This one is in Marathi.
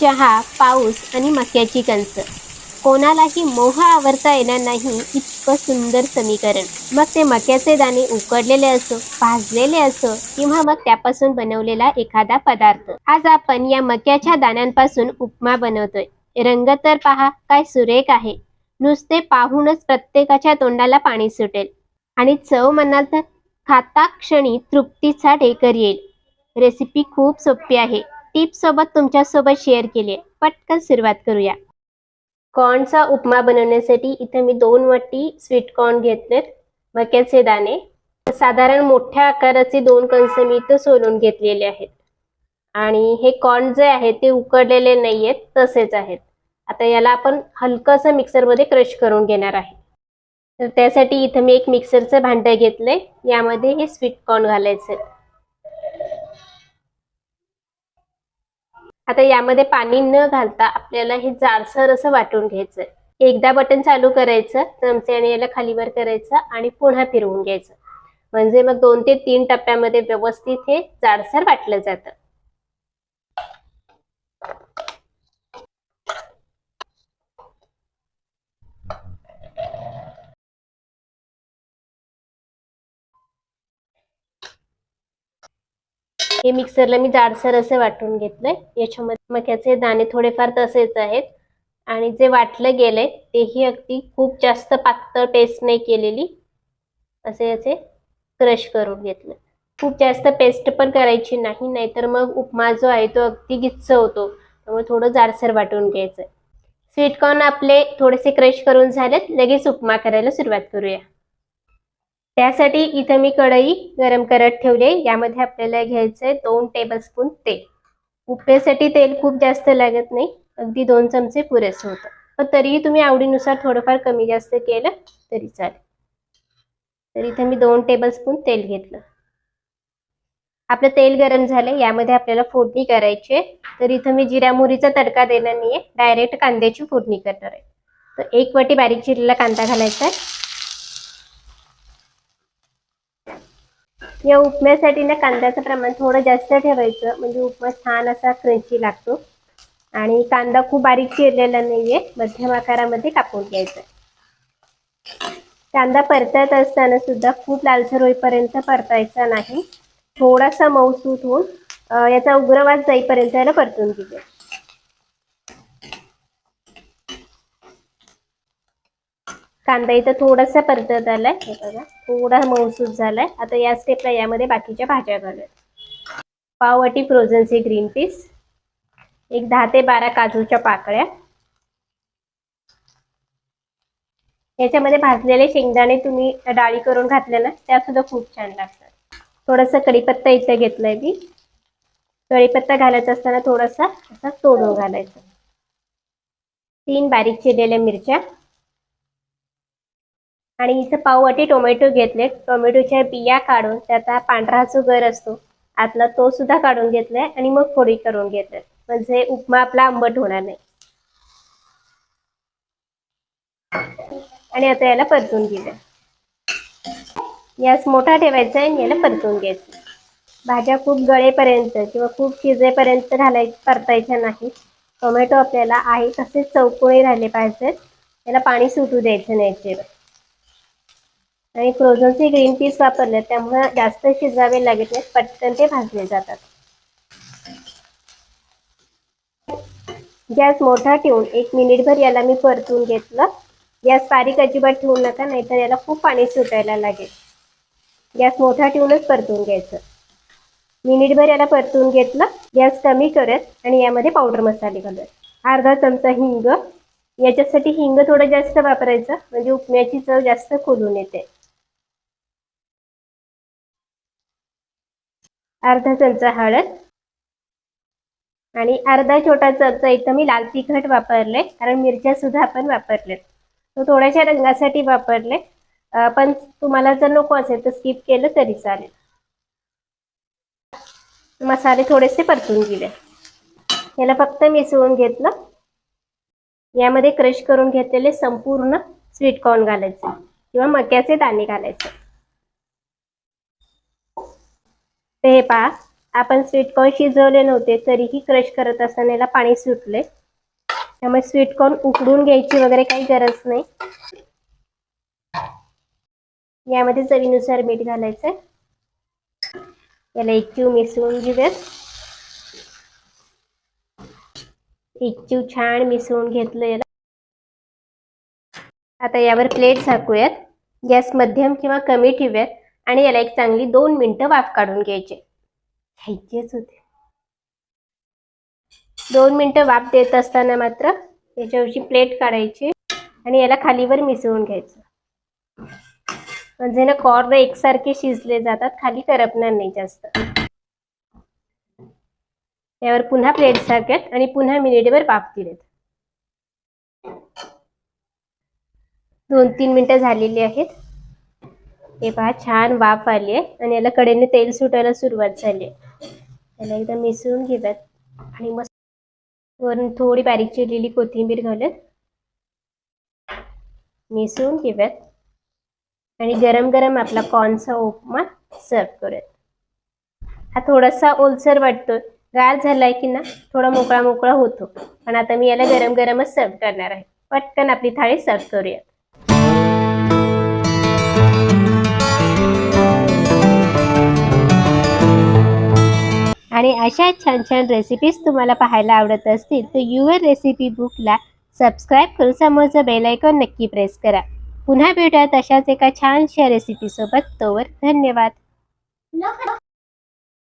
चहा पाऊस आणि मक्याची कणसं. कोणालाही मोह आवरता येणार नाही इतकं सुंदर समीकरण. मग ते मक्याचे दाणे उकडलेले असो भाजलेले असो किंवा मग त्यापासून बनवलेला एखादा पदार्थ. आज आपण या मक्याच्या दाण्यांपासून उपमा बनवतोय. रंग तर पहा काय सुरेख आहे. नुसते पाहूनच प्रत्येकाच्या तोंडाला पाणी सुटेल. आणि चव म्हणाल तर खाता क्षणी तृप्तीचा ढेकर येईल. रेसिपी खूप सोपी आहे. टिप्स सोबत तुमच्यासोबत शेअर केली आहे. पटकन सुरुवात करूया. कॉर्नचा उपमा बनवण्यासाठी इथे मी दोन वाटी स्वीट कॉर्न घेतलेत. मक्याचे दाणे साधारण मोठ्या आकाराचे दोन कणस मी इथं सोलून घेतलेले आहेत. आणि हे कॉर्न जे आहे ते उकडलेले नाही आहेत तसेच आहेत. आता याला आपण हलकंसं मिक्सरमध्ये क्रश करून घेणार आहे. तर त्यासाठी इथं मी एक मिक्सरचं भांडं घेतलंय. यामध्ये हे स्वीट कॉर्न घालायचे आता यामध्ये पाणी न घालता आपल्याला हे जाडसर असं वाटून घ्यायचं एकदा बटन चालू करायचं चमच्याने याला खालीवर करायचं आणि पुन्हा फिरवून घ्यायचं. म्हणजे मग दोन ते तीन टप्प्यामध्ये व्यवस्थित हे जाडसर वाटलं जातं. हे मिक्सरला मी जाडसर असे वाटून घेतलंय. याच्यामध्ये मक्याचे दाणे थोडेफार तसेच आहेत. आणि जे वाटलं गेलंय तेही अगदी खूप जास्त पातळ पेस्ट नाही केलेली. असे याचे क्रश करून घेतलं. खूप जास्त पेस्ट पण करायची नाही नाहीतर मग उपमा जो आहे तो अगदी गिच्च होतो. त्यामुळे थोडं जाडसर वाटून घ्यायचं स्वीटकॉर्न आपले थोडेसे क्रश करून झालेत. लगेच उपमा करायला सुरुवात करूया. त्यासाठी इथं मी कढई गरम करत ठेवले. यामध्ये आपल्याला घ्यायचं आहे दोन टेबलस्पून तेल. उप्प्यासाठी तेल खूप जास्त लागत नाही. अगदी दोन चमचे पुरेसे होतं. पण तरीही तुम्ही आवडीनुसार थोडंफार कमी जास्त केलं तरी चालेल. तर इथं मी दोन टेबलस्पून तेल घेतलं. आपलं तेल गरम झालं यामध्ये आपल्याला फोडणी करायची आहे. तर इथं मी जिरा मोहरीचा तडका देणार नाहीये. डायरेक्ट कांद्याची फोडणी करणार आहे. तर एक वाटी बारीक चिरलेला कांदा घालायचा आहे. या उपम्यासाठी ना कांद्याचं प्रमाण थोडं जास्त ठेवायचं. म्हणजे उपमा छान असा क्रंची लागतो. आणि कांदा खूप बारीक चिरलेला नाहीये. मध्यम आकारामध्ये कापून घ्यायचा. कांदा परतत असताना सुद्धा खूप लालसर होईपर्यंत परतायचा नाही. थोडासा मऊसूत होऊन याचा उग्रवास जाईपर्यंत याला परतून घ्यायचा. कांदा इथं थोडासा परतत आलाय. हे बघा थोडा मौसूस झालाय. आता या स्टेपला यामध्ये बाकीच्या भाज्या घालूया पाववाटी फ्रोझनचे ग्रीन पीस एक दहा ते बारा काजूच्या पाकळ्या. याच्यामध्ये भाजलेले शेंगदाणे तुम्ही डाळी करून घातले ना त्या सुद्धा खूप छान लागतात. थोडासा कढीपत्ता इथं घेतलाय मी. कढीपत्ता घालायचा असताना थोडासा असा तोडून घालायचा. तीन बारीक चिरलेल्या मिरच्या. आणि इथं पाववाटी टोमॅटो घेतले. टोमॅटोच्या बिया काढून त्याचा पांढरा जो गर असतो. आतला तो सुद्धा काढून घेतलाय आणि मग फोडी करून घेतलाय. म्हणजे उपमा आपला आंबट होणार नाही. आणि आता याला परतून दिलं गॅस मोठा ठेवायचा आहे आणि याला परतून घ्यायचं. भाज्या खूप गळेपर्यंत किंवा खूप शिजेपर्यंत घालाय परतायच्या नाही टोमॅटो आपल्याला आहे तसेच चौकोनी राहिले पाहिजेत. त्याला पाणी सुटू द्यायचं नाही अजिबात. आणि फ्रोझनचे ग्रीन पीस वापरले त्यामुळे जास्त शिजावे लागत नाहीत पटकन ते भाजले जातात. गॅस मोठा ठेवून एक मिनिटभर याला मी परतून घेतलं. गॅस बारीक अजिबात ठेवू नका नाहीतर याला खूप पाणी सुटायला लागेल. गॅस मोठा ठेवूनच परतून घ्यायचं. मिनिटभर याला परतून घेतलं गॅस कमी करत आणि यामध्ये पावडर मसाले घालूयात. अर्धा चमचा हिंग. याच्यासाठी हिंग थोडं जास्त वापरायचं म्हणजे उपम्याची चव जास्त खोलून येते. अर्धा चमचा हळद आणि अर्धा छोटा चमचा इथं मी लाल तिखट वापरले कारण मिरच्या सुद्धा आपण वापरलेत. तो थोड्याशा रंगासाठी वापरले. पण तुम्हाला जर नको असेल तर स्किप केलं तरी चालेल. मसाले थोडेसे परतून गेले याला फक्त मिसळून घेतलं. यामध्ये क्रश करून घेतलेले संपूर्ण स्वीटकॉर्न घालायचे किंवा मक्याचे दाणे घालायचे. ते हे पहा आपण स्वीटकॉर्न शिजवले नव्हते तरीही क्रश करत असताना याला पाणी सुटले. त्यामुळे स्वीटकॉर्न उकडून घ्यायची वगैरे काही गरज नाही. यामध्ये चवीनुसार मीठ घालायचंय याला एक चिव मिसळून घेऊयात. एक चिव छान मिसळून घेतलं याला. आता यावर प्लेट झाकूयात. गॅस मध्यम किंवा कमी ठेवूयात. आणि याला एक चांगली दोन मिनिटं वाफ काढून घ्यायचे. घ्यायचेच होते. दोन मिनिटं वाफ देत असताना मात्र याच्यावरची प्लेट काढायची आणि याला खालीवर मिसळून घ्यायचं. म्हणजे ना कॉर्न एकसारखे शिजले जातात खाली करपणार नाही जास्त. यावर पुन्हा प्लेट सारख्यात आणि पुन्हा मिनिटभर वाफ दिलेत. दोन तीन मिनिटं झालेली आहेत. हे पहा छान वाफ आली आहे. आणि याला कडेने तेल सुटायला सुरुवात झाली आहे. याला एकदा मिसळून घेतात आणि मस्त वरून थोडी बारीक चिरलेली कोथिंबीर घालत मिसळून घेऊयात. आणि गरम गरम आपला कॉर्नचा उपमा सर्व करूयात. हा थोडासा ओलसर वाटतोय. गार झालाय की ना थोडा मोकळा मोकळा होतो. पण आता मी याला गरम गरमच सर्व करणार आहे. पटकन आपली थाळी सर्व करूयात. आणि अशा छान छान रेसिपीज तुम्हाला पाहायला आवडत असतील तर युअर रेसिपी बुकला सबस्क्राईब करून समोरचं बेलायकॉन नक्की प्रेस करा. पुन्हा भेटूयात अशाच एका छानशा रेसिपीसोबत तोवर धन्यवाद.